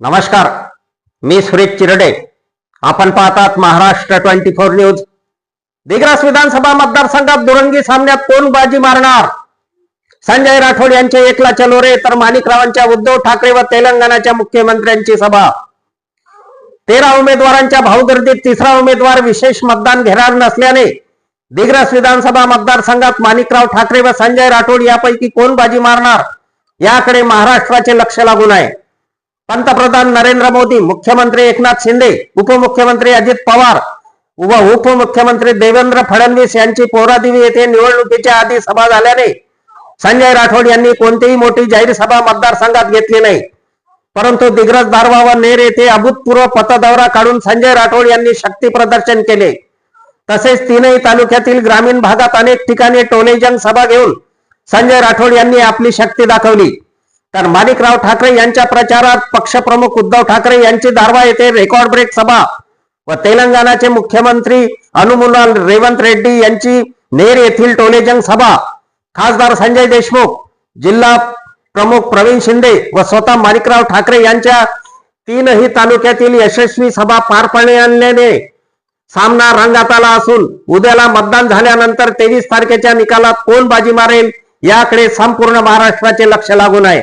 नमस्कार मी सुरेश चिरडे. आपण पाहतात Maharashtra twenty four news. Digras विधानसभा मतदारसंघात दुरंगी सामन्यात कोण बाजी मारणार? संजय राठोड यांचे एकला चलो रे तर माणिकरावांच्या उद्धव ठाकरे व तेलंगणाच्या मुख्यमंत्र्यांची सभा. तेरा उमेदवारांच्या भाऊगर्दीत तिसरा उमेदवार विशेष मतदान घेणार नसल्याने दिग्रस विधानसभा मतदारसंघात माणिकराव ठाकरे व संजय राठोड यापैकी कोण बाजी मारणार? याकडे महाराष्ट्राचे लक्ष लागून आहे. पंतप्रधान नरेंद्र मोदी मुख्यमंत्री एकनाथ शिंदे उपमुख्यमंत्री अजित पवार व उपमुख्यमंत्री देवेंद्र फडणवीस यांची पोरादेवी येथे निवडणुकीच्या आधी सभा झाल्याने संजय राठोड यांनी कोणतीही मोठी जाहीर सभा मतदारसंघात घेतली नाही. परंतु दिग्रज दारवा व नेर येथे अभूतपूर्व पथदौरा काढून संजय राठोड यांनी शक्ती प्रदर्शन केले. तसेच तीनही तालुक्यातील ग्रामीण भागात अनेक ठिकाणी टोलेजंग सभा घेऊन संजय राठोड यांनी आपली शक्ती दाखवली. तर माणिकराव ठाकरे यांच्या प्रचारात पक्षप्रमुख उद्धव ठाकरे यांची धारवा येथे रेकॉर्ड ब्रेक सभा व तेलंगणाचे मुख्यमंत्री अनुमुलाल रेवंत रेड्डी यांची नेर येथील टोलेजंग सभा. खासदार संजय देशमुख जिल्हा प्रमुख प्रवीण शिंदे व स्वतः माणिकराव ठाकरे यांच्या तीनही तालुक्यातील यशस्वी सभा पार पाडल्याने सामना रंगात आला असून उद्याला मतदान झाल्यानंतर तेवीस तारखेच्या निकालात कोण बाजी मारेल याकडे संपूर्ण महाराष्ट्राचे लक्ष लागून आहे.